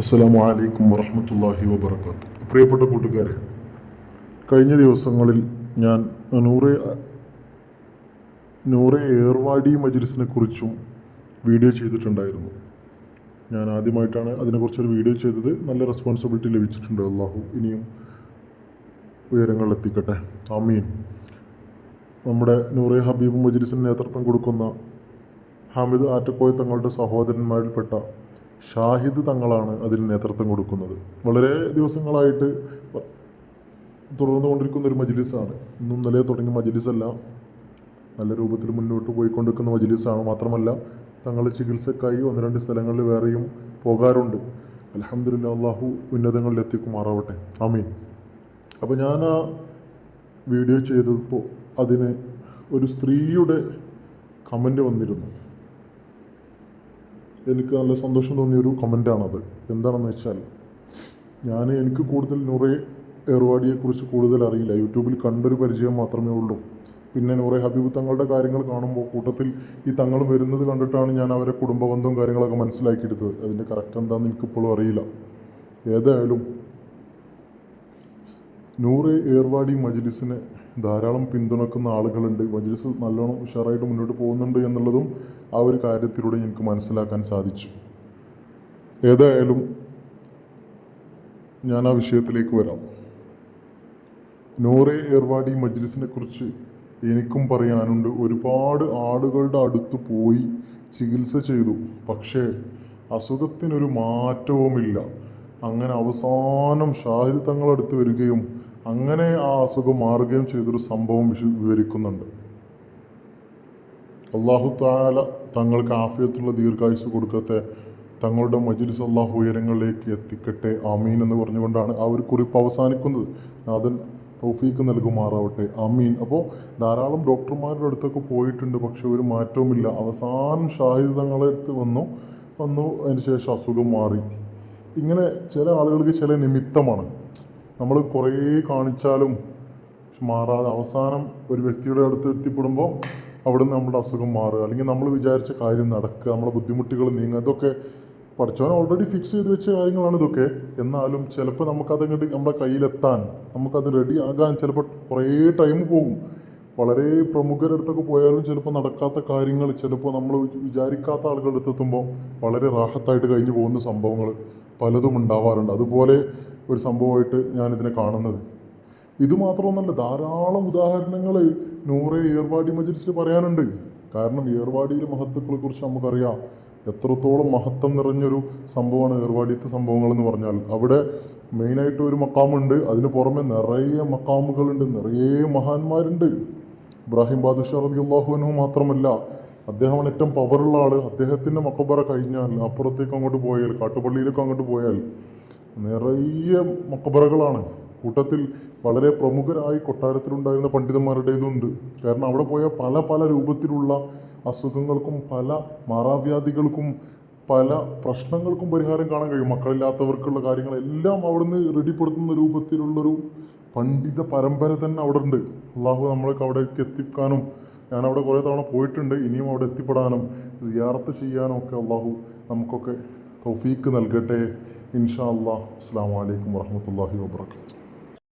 അസ്സലാമു അലൈക്കും വറഹ്മത്തുള്ളാഹി വബർക്കാത്തു പ്രിയപ്പെട്ട കൂട്ടുകാരെ കഴിഞ്ഞ ദിവസങ്ങളിൽ ഞാൻ നൂറെ നൂറെ ഏർവാടി മജ്ലിസിനെ കുറിച്ചും വീഡിയോ ചെയ്തിട്ടുണ്ടായിരുന്നു. ഞാൻ ആദ്യമായിട്ടാണ് അതിനെക്കുറിച്ചൊരു വീഡിയോ ചെയ്തത്. നല്ല റെസ്പോൺസിബിലിറ്റി ലഭിച്ചിട്ടുണ്ട് അള്ളാഹു. ഇനിയും ഉയരങ്ങളിലെത്തിക്കട്ടെ ആമീൻ. നമ്മുടെ നൂറെ ഹബീബ് മജ്ലിസിന് നേതൃത്വം കൊടുക്കുന്ന ഹാമിദ് ആറ്റക്കോയ തങ്ങളുടെ സഹോദരന്മാരിൽപ്പെട്ട ഷാഹിദ് തങ്ങളാണ് അതിന് നേതൃത്വം കൊടുക്കുന്നത്. വളരെ ദിവസങ്ങളായിട്ട് തുടർന്നുകൊണ്ടിരിക്കുന്ന ഒരു മജിലിസാണ്. ഇന്നും ഇന്നലെ തുടങ്ങിയ മജിലിസല്ല. നല്ല രൂപത്തിൽ മുന്നോട്ട് പോയിക്കൊണ്ടിരിക്കുന്ന മജിലിസാണ്. മാത്രമല്ല തങ്ങൾ ചികിത്സക്കായി ഒന്ന് രണ്ട് സ്ഥലങ്ങളിൽ വേറെയും പോകാറുണ്ട്. അലഹമ്മദില്ല അള്ളാഹു ഉന്നതങ്ങളിൽ എത്തിക്കുമാറാവട്ടെ. ആമീൻ. അപ്പോൾ ഞാൻ ആ വീഡിയോ ചെയ്തപ്പോൾ അതിന് ഒരു സ്ത്രീയുടെ കമന്റ് വന്നിരുന്നു. എനിക്ക് നല്ല സന്തോഷം തോന്നിയൊരു കമന്റാണത് എന്താണെന്ന് വെച്ചാൽ ഞാൻ എനിക്ക് കൂടുതൽ നൂറെ ഏർവാടിയെക്കുറിച്ച് കൂടുതൽ അറിയില്ല. യൂട്യൂബിൽ കണ്ടൊരു പരിചയം മാത്രമേ ഉള്ളൂ. പിന്നെ നൂറെ ഹബീബ് തങ്ങളുടെ കാര്യങ്ങൾ കാണുമ്പോൾ കൂട്ടത്തിൽ ഈ തങ്ങൾ വരുന്നത് കണ്ടിട്ടാണ് ഞാൻ അവരെ കുടുംബബന്ധവും കാര്യങ്ങളൊക്കെ മനസ്സിലാക്കിയെടുത്തത്. അതിന്റെ കറക്റ്റ് എന്താണെന്ന് എനിക്കിപ്പോഴും അറിയില്ല. ഏതായാലും നൂറ് ഏർവാടി മജ്ലിസിനെ ധാരാളം പിന്തുണക്കുന്ന ആളുകളുണ്ട്. മജ്ലിസ് നല്ലോണം ഉഷാറായിട്ട് മുന്നോട്ട് പോകുന്നുണ്ട് എന്നുള്ളതും ആ ഒരു കാര്യത്തിലൂടെ എനിക്ക് മനസ്സിലാക്കാൻ സാധിച്ചു. ഏതായാലും ഞാൻ ആ വിഷയത്തിലേക്ക് വരാം. നൂറെ ഏർവാടി മജ്ലിസിനെ കുറിച്ച് എനിക്കും പറയാനുണ്ട്. ഒരുപാട് ആളുകളുടെ അടുത്ത് പോയി ചികിത്സ ചെയ്തു. പക്ഷേ അസുഖത്തിനൊരു മാറ്റവുമില്ല. അങ്ങനെ അവസാനം ഷാഹിദ് തങ്ങളടുത്ത് വരികയും അങ്ങനെ ആ അസുഖം മാറുകയും ചെയ്തൊരു സംഭവം വിശ വിവരിക്കുന്നുണ്ട്. അള്ളാഹു താല തങ്ങൾക്ക് ആഫിയത്തുള്ള ദീർഘായുസ് കൊടുക്കത്തെ തങ്ങളുടെ മജ്ലിസ് അള്ളാഹു ഉയരങ്ങളിലേക്ക് എത്തിക്കട്ടെ. ആമീൻ എന്ന് പറഞ്ഞുകൊണ്ടാണ് ആ ഒരു കുറിപ്പ് അവസാനിക്കുന്നത്. നാഥൻ തൗഫീക്ക് നൽകുമാറാവട്ടെ. അമീൻ അപ്പോൾ ധാരാളം ഡോക്ടർമാരുടെ അടുത്തൊക്കെ പോയിട്ടുണ്ട്. പക്ഷെ ഒരു മാറ്റവുമില്ല. അവസാനം ഷാഹിദ് തങ്ങളെ അടുത്ത് വന്നു. വന്നു. അതിന് ശേഷം അസുഖം മാറി. ഇങ്ങനെ ചില ആളുകൾക്ക് ചില നിമിത്തമാണ്. നമ്മൾ കുറേ കാണിച്ചാലും മാറാതെ അവസാനം ഒരു വ്യക്തിയുടെ അടുത്ത് എത്തിപ്പെടുമ്പോൾ അവിടുന്ന് നമ്മുടെ അസുഖം മാറുക അല്ലെങ്കിൽ നമ്മൾ വിചാരിച്ച കാര്യം നടക്കുക നമ്മളെ ബുദ്ധിമുട്ടുകൾ നീങ്ങുക ഇതൊക്കെ പഠിച്ചവൻ ഓൾറെഡി ഫിക്സ് ചെയ്ത് വെച്ച കാര്യങ്ങളാണ് ഇതൊക്കെ. എന്നാലും ചിലപ്പോൾ നമുക്കതങ്ങോട്ട് നമ്മുടെ കയ്യിലെത്താൻ നമുക്കത് റെഡി ആകാൻ ചിലപ്പോൾ കുറേ ടൈം പോകും. വളരെ പ്രമുഖരുടെ അടുത്തൊക്കെ പോയാലും ചിലപ്പോൾ നടക്കാത്ത കാര്യങ്ങൾ ചിലപ്പോൾ നമ്മൾ വിചാരിക്കാത്ത ആളുകളുടെ അടുത്ത് എത്തുമ്പോൾ വളരെ റാഹത്തായിട്ട് കഴിഞ്ഞു പോകുന്ന സംഭവങ്ങൾ പലതും ഉണ്ടാവാറുണ്ട്. അതുപോലെ ഒരു സംഭവമായിട്ട് ഞാനിതിനെ കാണുന്നത്. ഇത് മാത്രമൊന്നല്ല ധാരാളം ഉദാഹരണങ്ങൾ നൂറെ ഏർവാടി മജിൽസിൽ പറയാനുണ്ട്. കാരണം ഏർവാടിയിലെ മഹത്വക്കളെ കുറിച്ച് നമുക്കറിയാം. എത്രത്തോളം മഹത്വം നിറഞ്ഞൊരു സംഭവമാണ് ഏർവാടിയത്തെ സംഭവങ്ങൾ എന്ന് പറഞ്ഞാൽ. അവിടെ മെയിനായിട്ട് ഒരു മക്കാമുണ്ട് അതിന് പുറമെ നിറയെ മക്കാമുകളുണ്ട് നിറയെ മഹാന്മാരുണ്ട്. ഇബ്രാഹിം ബാദുഷാ റതി അള്ളാഹുവിനു മാത്രമല്ല. അദ്ദേഹമാണ് ഏറ്റവും പവറുള്ള ആൾ. അദ്ദേഹത്തിന്റെ മക്കബറ കഴിഞ്ഞാൽ അപ്പുറത്തേക്ക് അങ്ങോട്ട് പോയാൽ കാട്ടുപള്ളിയിലേക്ക് അങ്ങോട്ട് പോയാൽ നിറയെ മക്കബറകളാണ് കൂട്ടത്തിൽ വളരെ പ്രമുഖരായി കൊട്ടാരത്തിലുണ്ടായിരുന്ന പണ്ഡിതന്മാരുടേതുണ്ട്. കാരണം അവിടെ പോയ പല പല രൂപത്തിലുള്ള അസുഖങ്ങൾക്കും പല മാറാവ്യാധികൾക്കും പല പ്രശ്നങ്ങൾക്കും പരിഹാരം കാണാൻ കഴിയും. മക്കളില്ലാത്തവർക്കുള്ള കാര്യങ്ങളെല്ലാം അവിടുന്ന് റെഡിപ്പെടുത്തുന്ന രൂപത്തിലുള്ളൊരു പണ്ഡിത പരമ്പര തന്നെ അവിടെ ഉണ്ട് അള്ളാഹു നമ്മളൊക്കെ അവിടേക്ക് എത്തിക്കാനും ഞാൻ അവിടെ കുറേ തവണ പോയിട്ടുണ്ട്. ഇനിയും അവിടെ എത്തിപ്പെടാനും സിയാറത്ത് ചെയ്യാനും ഒക്കെ അള്ളാഹു നമുക്കൊക്കെ തൗഫീക്ക് നൽകട്ടെ. ഇൻഷാ അള്ളാഹ്. അസ്സാം വലൈക്കും വാഹമത്തല്ലാഹി വാബർക്കാത്തു